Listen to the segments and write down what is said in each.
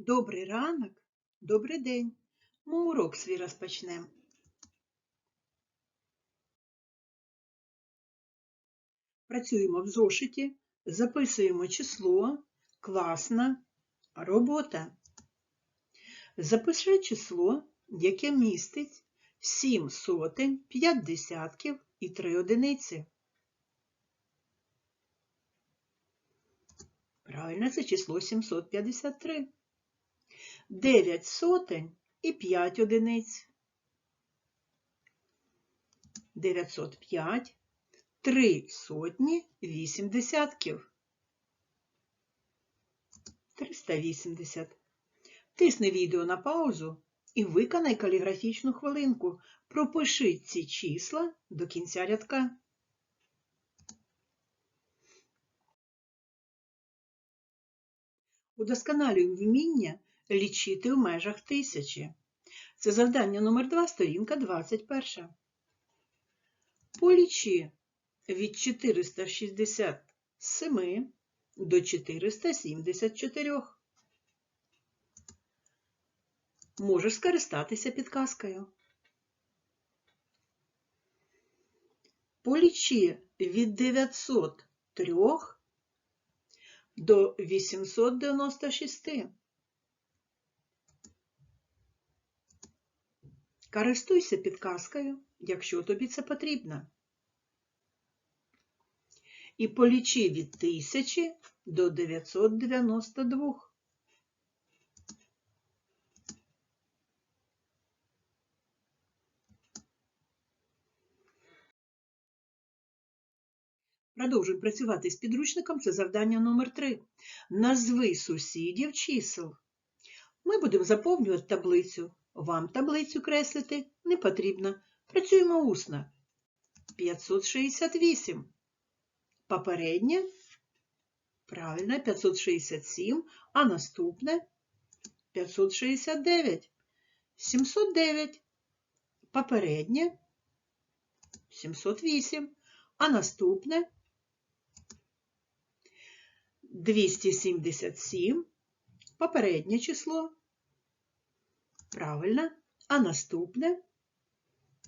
Добрий ранок, добрий день. Ми урок свій розпочнемо. Працюємо в зошиті, записуємо число, класна робота. Запиши число, яке містить 7 сотень, 5 десятків і 3 одиниці. Правильно, це число 753. 9 сотень і 5 одиниць. 905, 3 сотні, 8 десятків. 380. Тисни відео на паузу і виконай каліграфічну хвилинку. Пропиши ці числа до кінця рядка. Удосконалюй вміння лічити в межах тисячі. Це завдання номер 2, сторінка 21. Полічи від 467 до 474. Можеш скористатися підказкою. Полічи від 903 до 896. Користуйся підказкою, якщо тобі це потрібно. І полічи від 1000 до 992. Продовжуємо працювати з підручником. Це завдання номер 3. Назви сусідів чисел. Ми будемо заповнювати таблицю. Вам таблицю креслити не потрібно. Працюємо усно. 568. Попереднє. Правильно, 567. А наступне 569. 709. Попереднє 708. А наступне 277. Попереднє число. Правильно. А наступне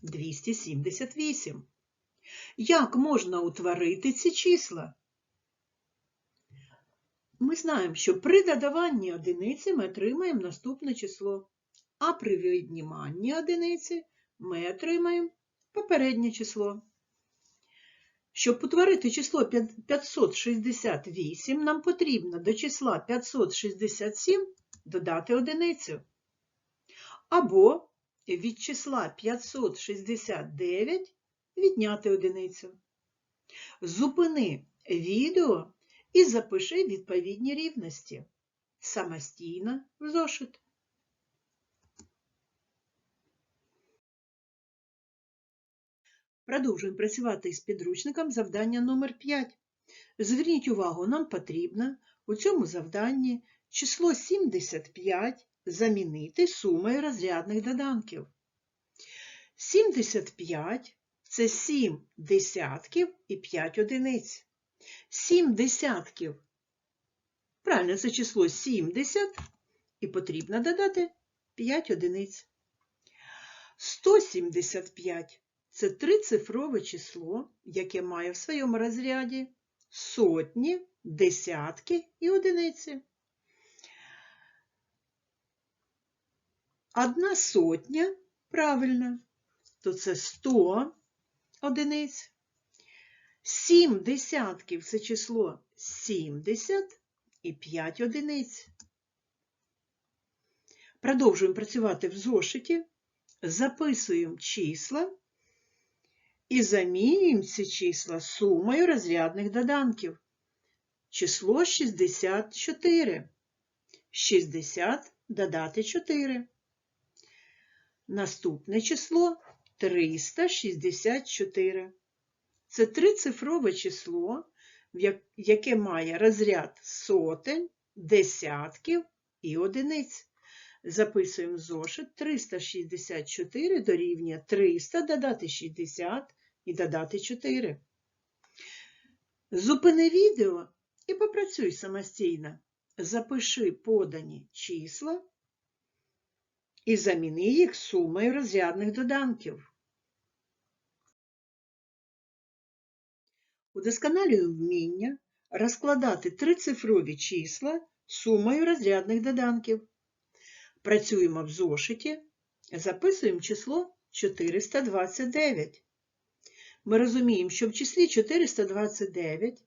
278. Як можна утворити ці числа? Ми знаємо, що при додаванні одиниці ми отримаємо наступне число, а при відніманні одиниці ми отримаємо попереднє число. Щоб утворити число 568, нам потрібно до числа 567 додати одиницю. Або від числа 569 відняти одиницю. Зупини відео і запиши відповідні рівності. Самостійно в зошит. Продовжуємо працювати з підручником завдання номер 5. Зверніть увагу, нам потрібно у цьому завданні число 75 замінити сумою розрядних доданків. 75 це 7 десятків і 5 одиниць. 7 десятків. Правильно, це число 70 і потрібно додати 5 одиниць. 175 це трицифрове число, яке має в своєму розряді сотні, десятки і одиниці. Одна сотня, правильно, то це 100 одиниць. Сім десятків це число 70 і 5 одиниць. Продовжуємо працювати в зошиті, записуємо числа і замінюємо ці числа сумою розрядних доданків. Число 64. 60 додати 4. Наступне число 364. Це трицифрове число, яке має розряд сотень, десятків і одиниць. Записуємо зошит 364 дорівнює 300 додати 60 і додати 4. Зупини відео і попрацюй самостійно. запиши подані числа і заміни їх сумою розрядних доданків. Удосконалюй вміння розкладати трицифрові числа сумою розрядних доданків. Працюємо в зошиті, записуємо число 429. Ми розуміємо, що в числі 429,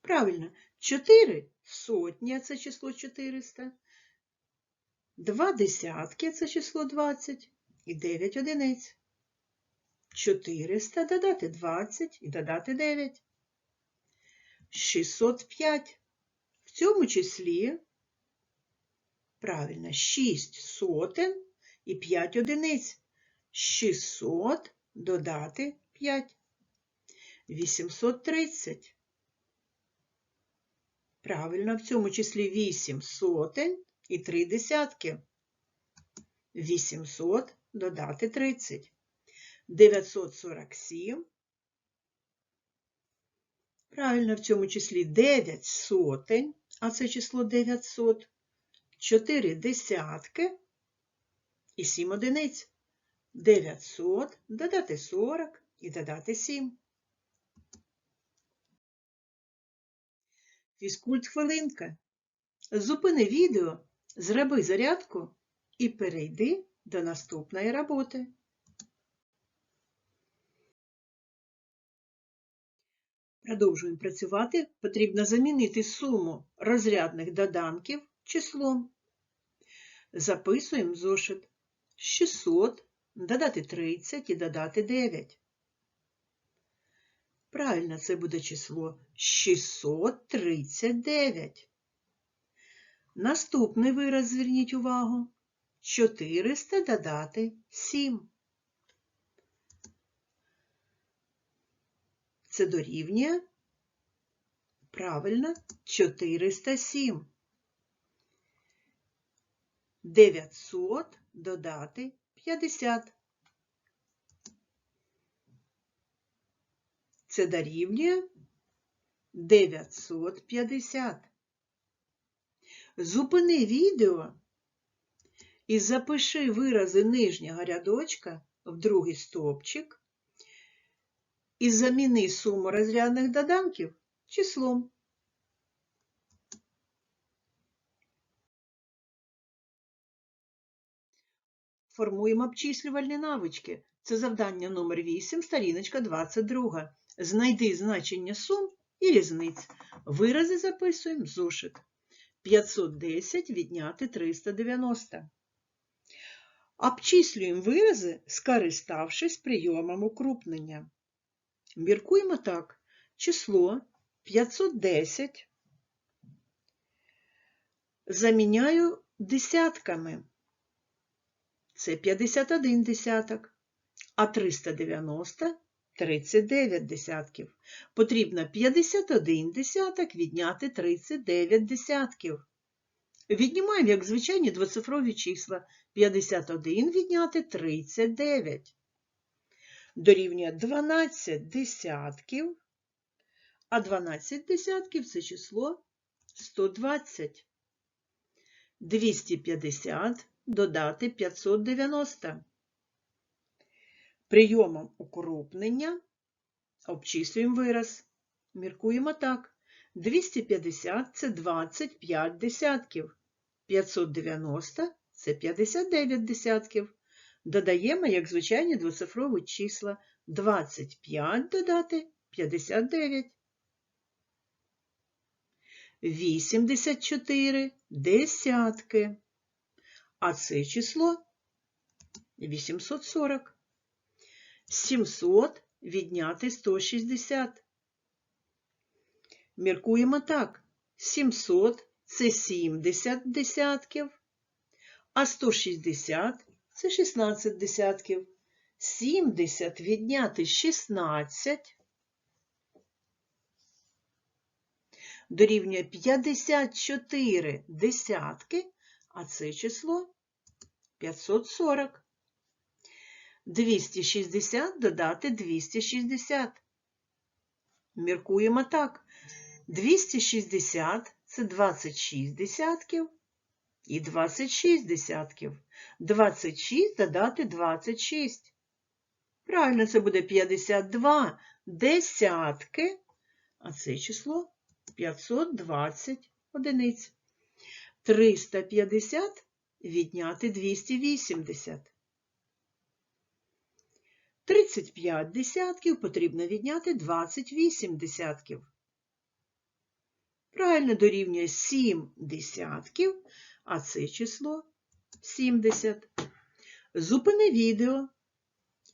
правильно, 4 сотні це число 400, 2 десятки це число 20 і 9 одиниць. 400 додати 20 і додати 9. 605. В цьому числі, правильно, 6 сотень і 5 одиниць. 600 додати 5. 830. Правильно, в цьому числі 8 сотень і 3 десятки. 800 додати 30. 947. Правильно, в цьому числі 9 сотень, а це число 900, 4 десятки і 7 одиниць. 900 додати 40 і додати 7. Фізкульт хвилинка. Зупини відео, зроби зарядку і перейди до наступної роботи. Продовжуємо працювати. Потрібно замінити суму розрядних доданків числом. Записуємо зошит 600, додати 30 і додати 9. Правильно, це буде число 639. Наступний вираз зверніть увагу. 400 додати 7. Це дорівнює, правильно, 407. 900 додати 50. Це дорівнює 950. Зупини відео і запиши вирази нижнього рядочка в другий стовпчик і заміни суму розрядних доданків числом. Формуємо обчислювальні навички. Це завдання номер 8, сторіночка 22. Знайди значення сум і різниць. Вирази записуємо в зошит. 510 відняти 390. Обчислюємо вирази, скориставшись прийомом укрупнення. Міркуємо так. Число 510 заміняю десятками. Це 51 десяток, а 390 39 десятків. Потрібно 51 десяток відняти 39 десятків. Віднімаємо, як звичайні двоцифрові числа. 51 відняти 39 дорівнює 12 десятків, а 12 десятків це число 120. 250 додати 590. Прийомом укрупнення обчислюємо вираз. Міркуємо так. 250 це 25 десятків. 590 це 59 десятків. Додаємо, як звичайні двоцифрові числа 25 додати 59. 84 десятки. А це число 840. 700 відняти 160. Міркуємо так. 700 це 70 десятків, а 160 це 16 десятків. 70 відняти 16 дорівнює 54 десятки, а це число 540. 260 додати 260. Міркуємо так. 260 це 26 десятків і 26 десятків. 26 додати 26. Правильно, це буде 52 десятки, а це число 520 одиниць. 350 відняти 280. 35 десятків потрібно відняти 28 десятків. Правильно дорівнює 7 десятків, а це число 70. Зупини відео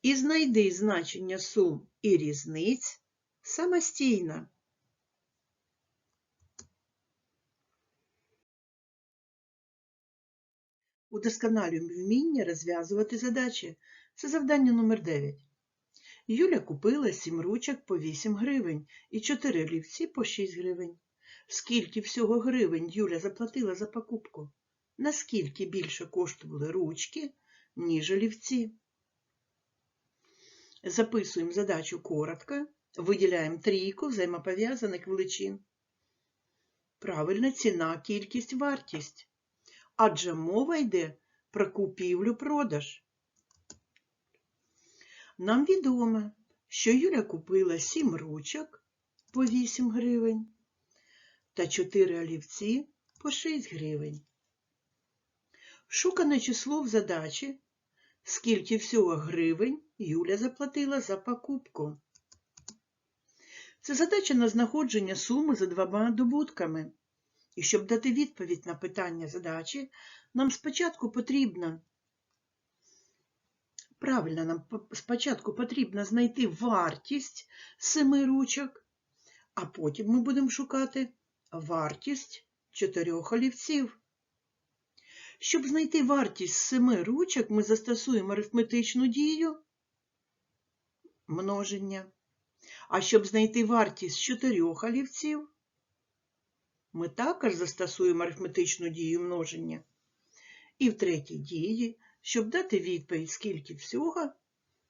і знайди значення сум і різниць самостійно. Удосконалюємо вміння розв'язувати задачі. Це завдання номер 9. Юля купила 7 ручок по 8 гривень і 4 олівці по 6 гривень. Скільки всього гривень Юля заплатила за покупку? Наскільки більше коштували ручки, ніж олівці? Записуємо задачу коротко, виділяємо трійку взаємопов'язаних величин. Правильна ціна, кількість, вартість. Адже мова йде про купівлю-продаж. Нам відомо, що Юля купила 7 ручок по 8 гривень та 4 олівці по 6 гривень. Шукане число в задачі, скільки всього гривень Юля заплатила за покупку. Це задача на знаходження суми за двома добутками. І щоб дати відповідь на питання задачі, нам спочатку потрібно Правильно, нам спочатку потрібно знайти вартість семи ручок, а потім ми будемо шукати вартість чотирьох олівців. Щоб знайти вартість семи ручок, ми застосуємо арифметичну дію множення. А щоб знайти вартість чотирьох олівців, ми також застосуємо арифметичну дію множення. І в третій дії щоб дати відповідь, скільки всього,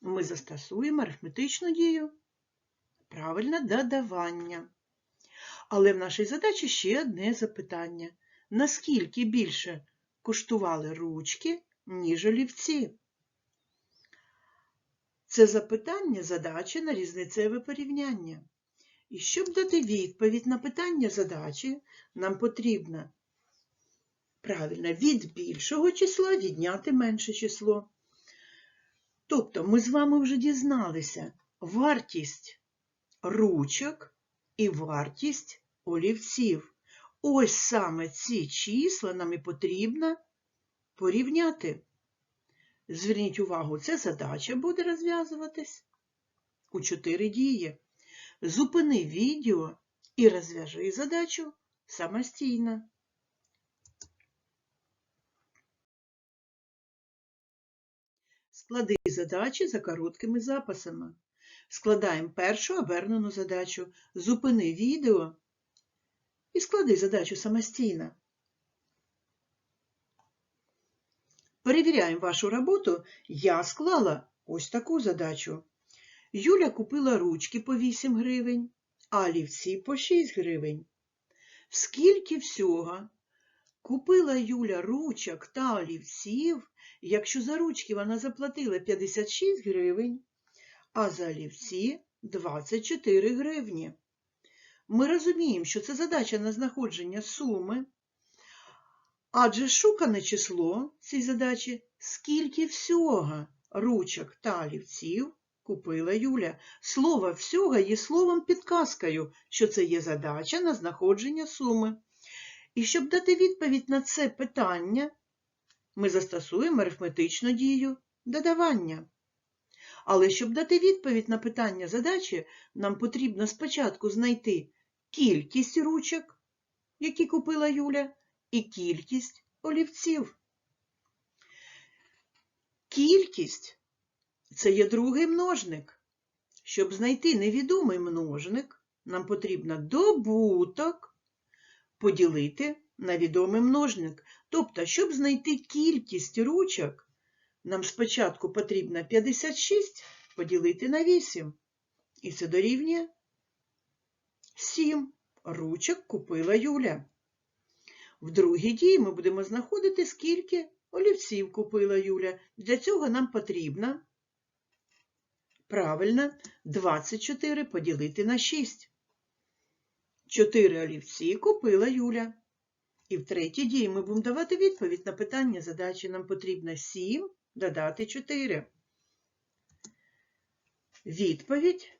ми застосуємо арифметичну дію. Правильне додавання. Але в нашій задачі ще одне запитання. Наскільки більше коштували ручки, ніж олівці? Це запитання задачі на різницеве порівняння. І щоб дати відповідь на питання задачі, нам потрібно Правильно, від більшого числа відняти менше число. Тобто ми з вами вже дізналися вартість ручок і вартість олівців. Ось саме ці числа нам і потрібно порівняти. Зверніть увагу, ця задача буде розв'язуватись у чотири дії. Зупини відео і розв'яжи задачу самостійно. Склади задачі за короткими записами. Складаємо першу обернену задачу. Зупини відео і склади задачу самостійно. Перевіряємо вашу роботу. Я склала ось таку задачу. Юля купила ручки по 8 гривень, а олівці по 6 гривень. Скільки всього купила Юля ручок та олівців якщо за ручки вона заплатила 56 гривень, а за олівці 24 гривні. Ми розуміємо, що це задача на знаходження суми, адже шукане число цій задачі, скільки всього ручок та олівців купила Юля. Слово всього є словом підказкою, що це є задача на знаходження суми. І щоб дати відповідь на це питання, ми застосуємо арифметичну дію додавання. Але щоб дати відповідь на питання задачі, нам потрібно спочатку знайти кількість ручок, які купила Юля, і кількість олівців. Кількість це є другий множник. Щоб знайти невідомий множник, нам потрібно добуток поділити на відомий множник. Тобто, щоб знайти кількість ручок, нам спочатку потрібно 56 поділити на 8. І це дорівнює 7 ручок купила Юля. В другій дії ми будемо знаходити, скільки олівців купила Юля. Для цього нам потрібно правильно 24 поділити на 6. 4 олівці купила Юля. І в третій дії ми будемо давати відповідь на питання задачі. Нам потрібно 7 додати 4. Відповідь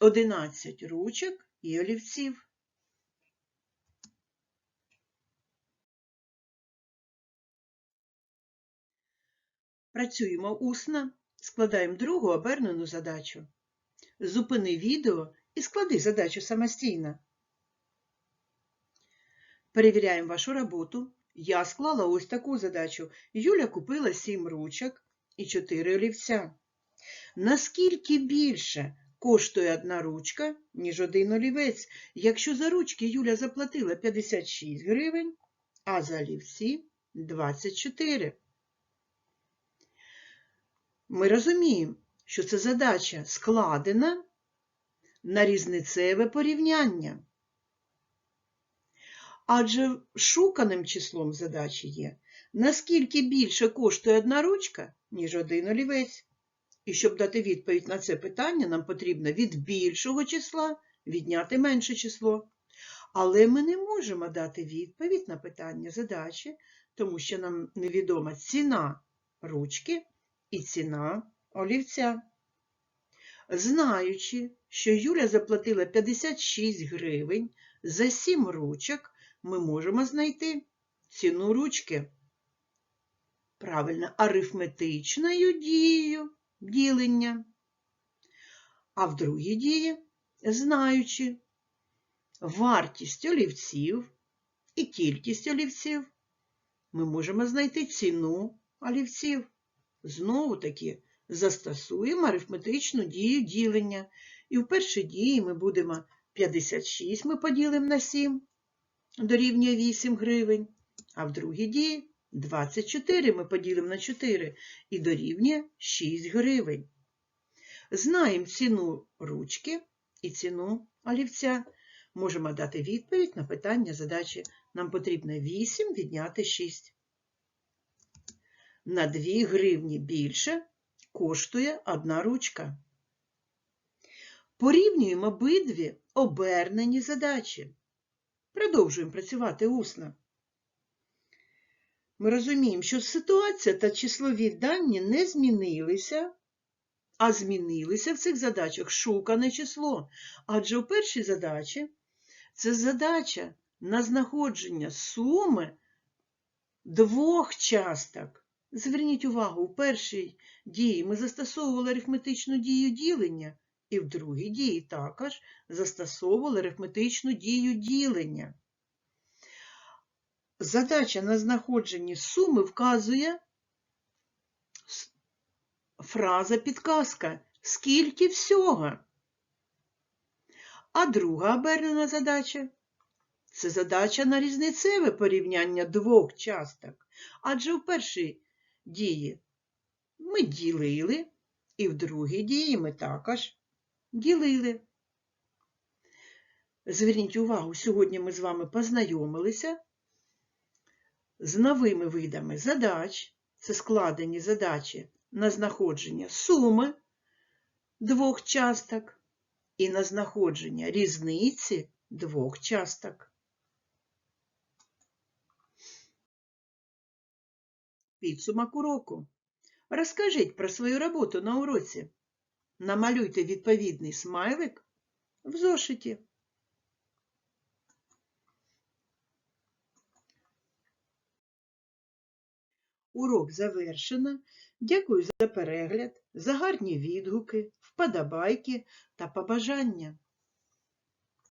11 ручок і олівців. Працюємо усно, складаємо другу обернену задачу. Зупини відео і склади задачу самостійно. Перевіряємо вашу роботу. Я склала ось таку задачу. Юля купила 7 ручок і 4 олівця. Наскільки більше коштує одна ручка, ніж один олівець, якщо за ручки Юля заплатила 56 гривень, а за олівці 24. Ми розуміємо, що це задача складена на різницеве порівняння. Адже шуканим числом задачі є, наскільки більше коштує одна ручка, ніж один олівець. І щоб дати відповідь на це питання, нам потрібно від більшого числа відняти менше число. Але ми не можемо дати відповідь на питання задачі, тому що нам невідома ціна ручки і ціна олівця. Знаючи, що Юля заплатила 56 гривень за 7 ручок, ми можемо знайти ціну ручки. Правильно, арифметичною дією ділення. А в другій дії, знаючи вартість олівців і кількість олівців, ми можемо знайти ціну олівців. Знову таки застосуємо арифметичну дію ділення. І в першій дії ми будемо 56 ми поділимо на 7, дорівнює 8 гривень, а в другій дії 24 ми поділимо на 4 і дорівнює 6 гривень. Знаємо ціну ручки і ціну олівця. Можемо дати відповідь на питання задачі. Нам потрібно 8 відняти 6. На 2 гривні більше коштує одна ручка. Порівнюємо обидві обернені задачі. Продовжуємо працювати усно. Ми розуміємо, що ситуація та числові дані не змінилися, а змінилися в цих задачах шукане число. Адже у першій задачі це задача на знаходження суми двох часток. Зверніть увагу, у першій дії ми застосовували арифметичну дію ділення, і в другій дії також застосовували арифметичну дію ділення. Задача на знаходженні суми вказує фраза підказка скільки всього. А друга обернена задача це задача на різницеве порівняння двох часток. Адже в першій дії ми ділили, і в другій дії ми також ділили. Зверніть увагу, сьогодні ми з вами познайомилися з новими видами задач, це складені задачі на знаходження суми двох часток і на знаходження різниці двох часток. Підсумок уроку. Розкажіть про свою роботу на уроці. Намалюйте відповідний смайлик в зошиті. Урок завершено. Дякую за перегляд, за гарні відгуки, вподобайки та побажання.